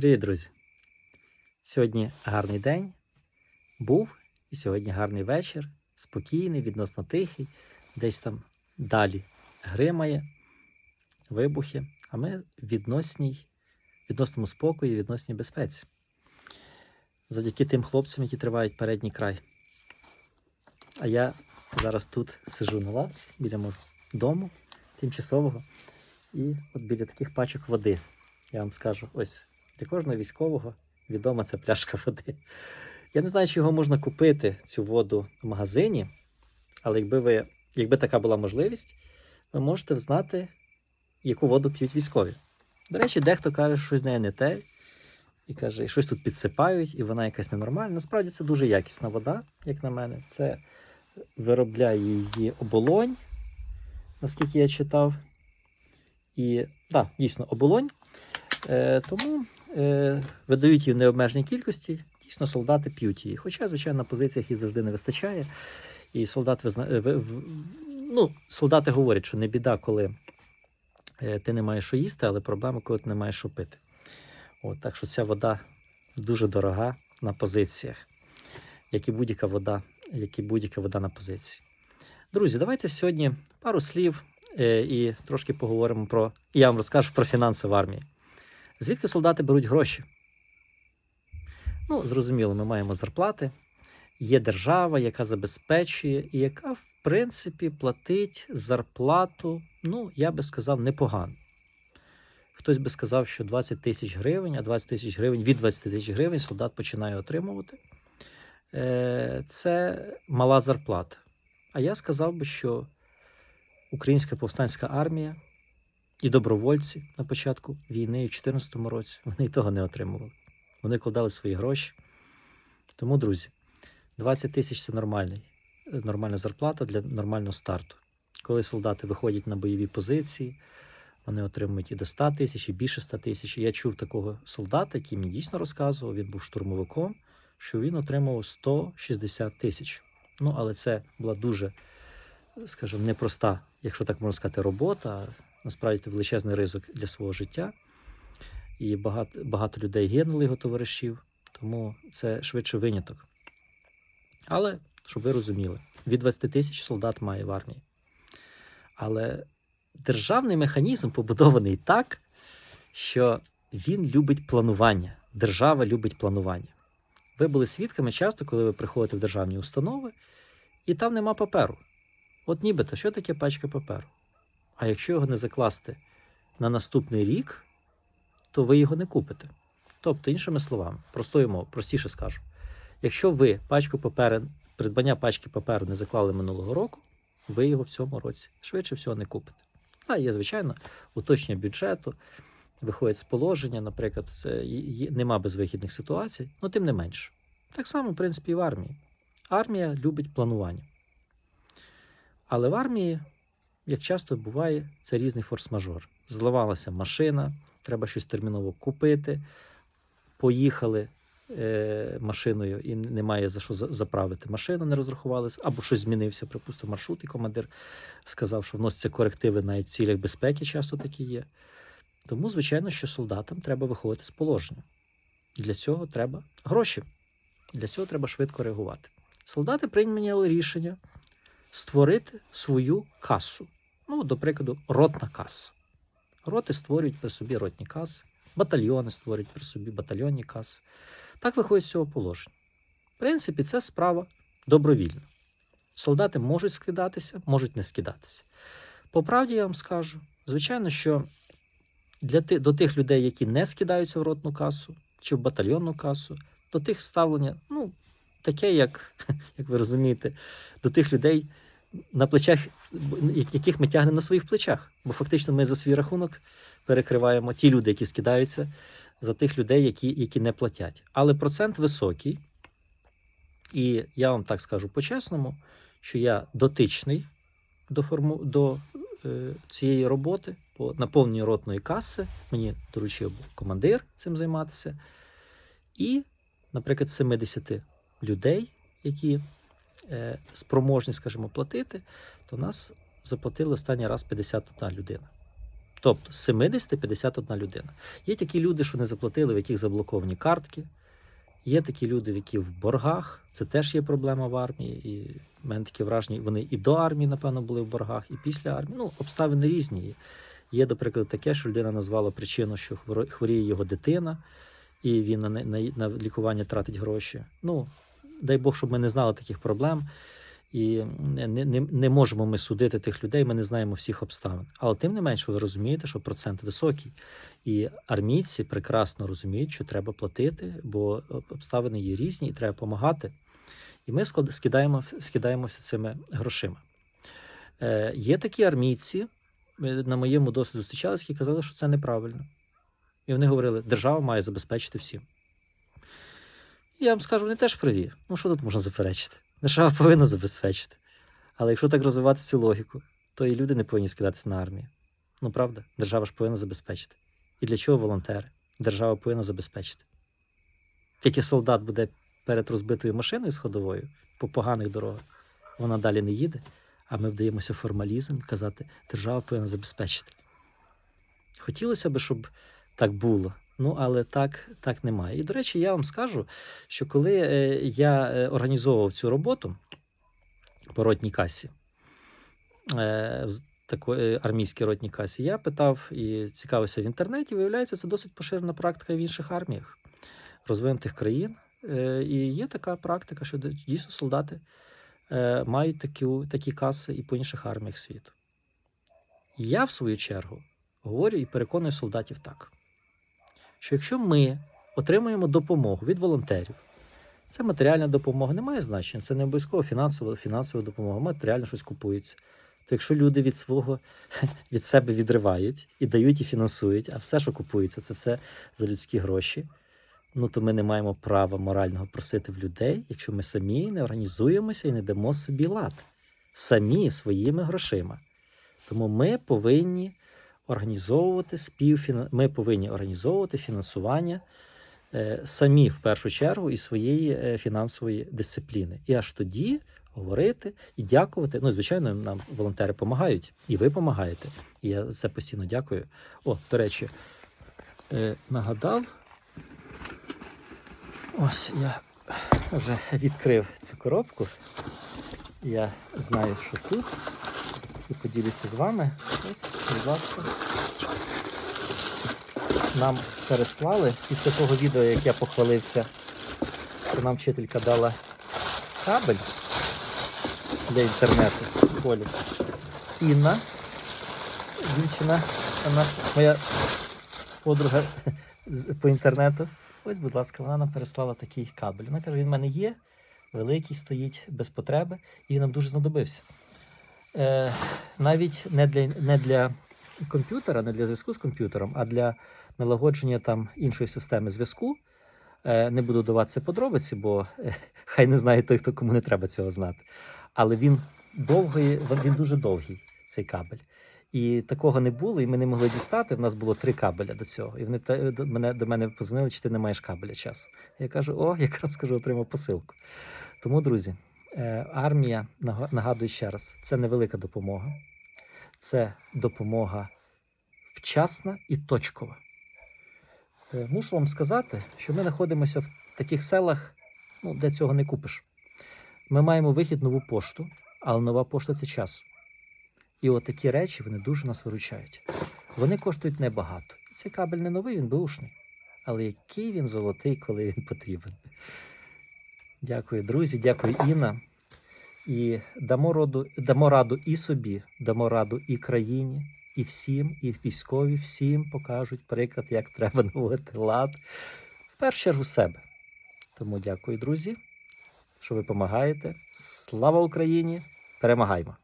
Привіт, друзі! Сьогодні гарний день був, і сьогодні гарний вечір, спокійний, відносно тихий, десь там далі гримає, вибухи, а ми в відносній, відносному спокої, відносній безпеці. Завдяки тим хлопцям, які тривають передній край. А я зараз тут сижу на лавці біля мого дому тимчасового і от біля таких пачок води. Я вам скажу, ось для кожного військового відома ця пляшка води. Я не знаю, чи його можна купити, цю воду в магазині, але якби ви, якби така була можливість, ви можете знати, яку воду п'ють військові. До речі, дехто каже, що з нею не те, і каже, щось тут підсипають, і вона якась ненормальна. Насправді це дуже якісна вода, як на мене. Це виробляє її оболонь, наскільки я читав. І так, дійсно, оболонь. Е, тому е, видають її в необмеженій кількості. Дійсно, солдати п'ють її. Хоча, звичайно, на позиціях її завжди не вистачає. І солдат визна... е, ну, солдати говорять, що не біда, коли е, ти не маєш що їсти, але проблема, коли ти не маєш що пити. От, так що ця вода дуже дорога на позиціях, як і будь-яка вода, як і будь-яка вода на позиції. Друзі, давайте сьогодні пару слів е, і трошки поговоримо про. Я вам розкажу про фінанси в армії. Звідки солдати беруть гроші? Ну, зрозуміло, ми маємо зарплати. Є держава, яка забезпечує і яка, в принципі, платить зарплату, ну, я би сказав, непогано. Хтось би сказав, що 20 тисяч гривень, а 20 тисяч гривень від 20 тисяч гривень солдат починає отримувати. Е, Це мала зарплата. А я сказав би, що Українська повстанська армія і добровольці на початку війни у 2014 році вони й того не отримували. Вони кладали свої гроші. Тому, друзі, 20 тисяч це нормальний, нормальна зарплата для нормального старту. Коли солдати виходять на бойові позиції, вони отримують і до 100 тисяч, і більше 100 тисяч. Я чув такого солдата, який мені дійсно розказував, він був штурмовиком, що він отримав 160 тисяч. Ну, але це була дуже, скажімо, непроста, якщо так можна сказати, робота. Насправді величезний ризик для свого життя. І багато, багато людей гинули його товаришів, тому це швидше виняток. Але, щоб ви розуміли, від 20 тисяч солдат має в армії. Але державний механізм побудований так, що він любить планування. Держава любить планування. Ви були свідками часто, коли ви приходите в державні установи, і там нема паперу. От нібито, що таке пачка паперу? А якщо його не закласти на наступний рік, то ви його не купите. Тобто, іншими словами, простою мовою, простіше скажу. Якщо ви пачку паперу, придбання пачки паперу не заклали минулого року, ви його в цьому році швидше всього не купите. А є, звичайно, уточнення бюджету, виходить з положення, наприклад, це є- нема безвихідних ситуацій, ну тим не менше. Так само, в принципі, і в армії. Армія любить планування. Але в армії, як часто буває, це різний форс-мажор. Зламалася машина, треба щось терміново купити. Поїхали е, машиною і немає за що заправити машину, не розрахувалися, або щось змінився, припустимо, маршрут, і командир сказав, що вносяться корективи в цілях безпеки, часто такі є. Тому, звичайно, що солдатам треба виходити з положення. Для цього треба гроші. Для цього треба швидко реагувати. Солдати прийняли рішення створити свою касу. Ну, до прикладу, ротна каса. Роти створюють при собі ротні каси, батальйони створюють при собі батальйонні каси. Так виходить з цього положення. В принципі, це справа добровільна. Солдати можуть скидатися, можуть не скидатися. По правді я вам скажу, звичайно, що для ти, до тих людей, які не скидаються в ротну касу чи в батальйонну касу, до тих ставлення, ну, таке, як, як ви розумієте, до тих людей, на плечах, яких ми тягнемо на своїх плечах. Бо фактично ми за свій рахунок перекриваємо ті люди, які скидаються, за тих людей, які, які не платять. Але процент високий. І я вам так скажу по-чесному, що я дотичний до, форму, до е, цієї роботи по наповненню ротної каси. Мені доручив командир цим займатися. І, наприклад, з 70 людей, які спроможні, скажімо, платити, то нас заплатили останній раз 51 людина. Тобто з 70 51 людина. Є такі люди, що не заплатили, в яких заблоковані картки. Є такі люди, які в боргах. Це теж є проблема в армії. І в мене таке враження, вони і до армії, напевно, були в боргах, і після армії. Ну, обставини різні. є. Є, до прикладу, таке, що людина назвала причину, що хворіє його дитина, і він на, на, на лікування тратить гроші. Ну, дай Бог, щоб ми не знали таких проблем. І не, не, не можемо ми судити тих людей, ми не знаємо всіх обставин. Але тим не менше, ви розумієте, що процент високий. І армійці прекрасно розуміють, що треба платити, бо обставини є різні і треба допомагати. І ми скидаємо, скидаємося цими грошима. Е, є такі армійці, е, на моєму досвіді зустрічалися, які казали, що це неправильно. І вони говорили, держава має забезпечити всім. Я вам скажу, вони теж праві. Ну, що тут можна заперечити? Держава повинна забезпечити. Але якщо так розвивати цю логіку, то і люди не повинні скидатися на армію. Ну, правда, держава ж повинна забезпечити. І для чого волонтери? Держава повинна забезпечити. Тільки солдат буде перед розбитою машиною сходовою по поганих дорогах, вона далі не їде, а ми вдаємося формалізм і казати, держава повинна забезпечити. Хотілося б, щоб так було. Ну, але так, так немає. І, до речі, я вам скажу, що коли е, я е, організовував цю роботу по ротній касі, е, такої армійській ротній касі, я питав і цікавився в інтернеті. Виявляється, це досить поширена практика в інших арміях розвинутих країн. І є така практика, що дійсно солдати мають такі, такі каси і по інших арміях світу. Я, в свою чергу, говорю і переконую солдатів так, що якщо ми отримуємо допомогу від волонтерів, це матеріальна допомога, не має значення, це не обов'язково фінансова, фінансова допомога, матеріально щось купується. То якщо люди від свого від себе відривають і дають і фінансують, а все, що купується, це все за людські гроші, ну то ми не маємо права морального просити в людей, якщо ми самі не організуємося і не дамо собі лад самі своїми грошима. Тому ми повинні організовувати співфіна... ми повинні організовувати фінансування е, самі в першу чергу і своєї е, фінансової дисципліни. І аж тоді говорити і дякувати. Ну, звичайно, нам волонтери допомагають, і ви допомагаєте. І я за це постійно дякую. О, до речі, е, нагадав. Ось я вже відкрив цю коробку. Я знаю, що тут. І поділюся з вами. Ось, будь ласка. Нам переслали після того відео, як я похвалився, що нам вчителька дала кабель для інтернету в школі. Інна, дівчина, вона моя подруга по інтернету. Ось, будь ласка, вона нам переслала такий кабель. Вона каже, він в мене є, великий, стоїть без потреби, і він нам дуже знадобився. Е, навіть не для, не для комп'ютера, не для зв'язку з комп'ютером, а для налагодження там іншої системи зв'язку. Е, не буду даватися подробиці, бо е, хай не знає той, хто кому не треба цього знати. Але він довгий, він дуже довгий, цей кабель. І такого не було, і ми не могли дістати. В нас було три кабеля до цього. І вони до мене до мене позвонили, чи ти не маєш кабеля часу. Я кажу: о, якраз кажу, отримав посилку. Тому, друзі, армія, наго- нагадую ще раз, це невелика допомога, це допомога вчасна і точкова. Е, Мушу вам сказати, що ми знаходимося в таких селах, ну, де цього не купиш. Ми маємо вихід нову пошту, але нова пошта це час. І от речі вони дуже нас виручають. Вони коштують небагато. І цей кабель не новий, він беушний. Але який він золотий, коли він потрібен. Дякую, друзі, дякую, Інна. І дамо, роду, дамо раду і собі, дамо раду і країні, і всім, і військові всім покажуть приклад, як треба наводити лад. В першу чергу себе. Тому дякую, друзі, що ви допомагаєте. Слава Україні! Перемагаємо!